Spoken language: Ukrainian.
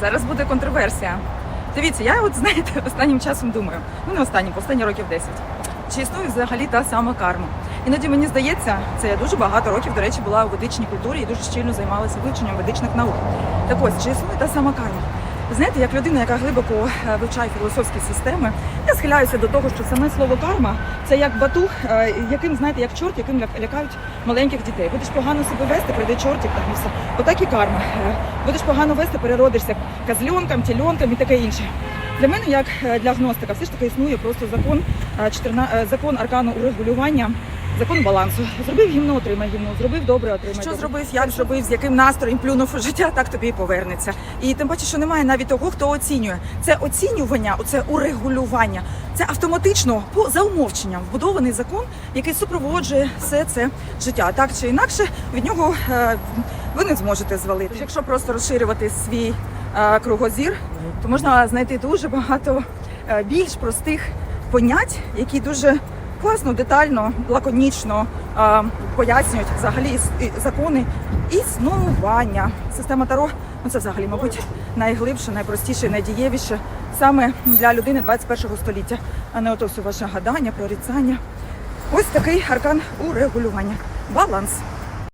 зараз буде контроверсія. Дивіться, я от знаєте, останнім часом думаю, ну не останнім, останні років 10. Чи існує взагалі та сама карма? Іноді мені здається, це я дуже багато років, до речі, була у ведичній культурі і дуже щільно займалася вивченням ведичних наук. Так ось, чи існує та сама карма? Знаєте, як людина, яка глибоко е, вивчає філософські системи, я схиляюся до того, що саме слово карма це як батух, е, яким знаєте, як чорт, яким лякають маленьких дітей. Будеш погано себе вести, прийде чортик там і все. Отак і карма. Е, Будеш погано вести, переродишся козльонком, тіленком і таке інше. Для мене, як е, для агностика, все ж таки існує просто закон, е, 14 е, закон аркану урегулювання, закон балансу. Зробив гімно, отримай гімно, зробив добре, отримай. Що зробив, як зробив, з яким настроєм плюнув у життя, так тобі і повернеться. І тим паче, що немає навіть того, хто оцінює. Це оцінювання, оце урегулювання. Це автоматично по за умовченням вбудований закон, який супроводжує все це життя. Так чи інакше від нього е, ви не зможете звалити. Якщо просто розширювати свій е, кругозір, то можна знайти дуже багато е, більш простих понять, які дуже класно, детально, лаконічно пояснюють взагалі закони існування. Система Таро ну це взагалі, мабуть, найглибше, найпростіше, найдієвіше саме для людини 21 століття, а не ото ваше гадання, прорицання. Ось такий аркан урегулювання. Баланс.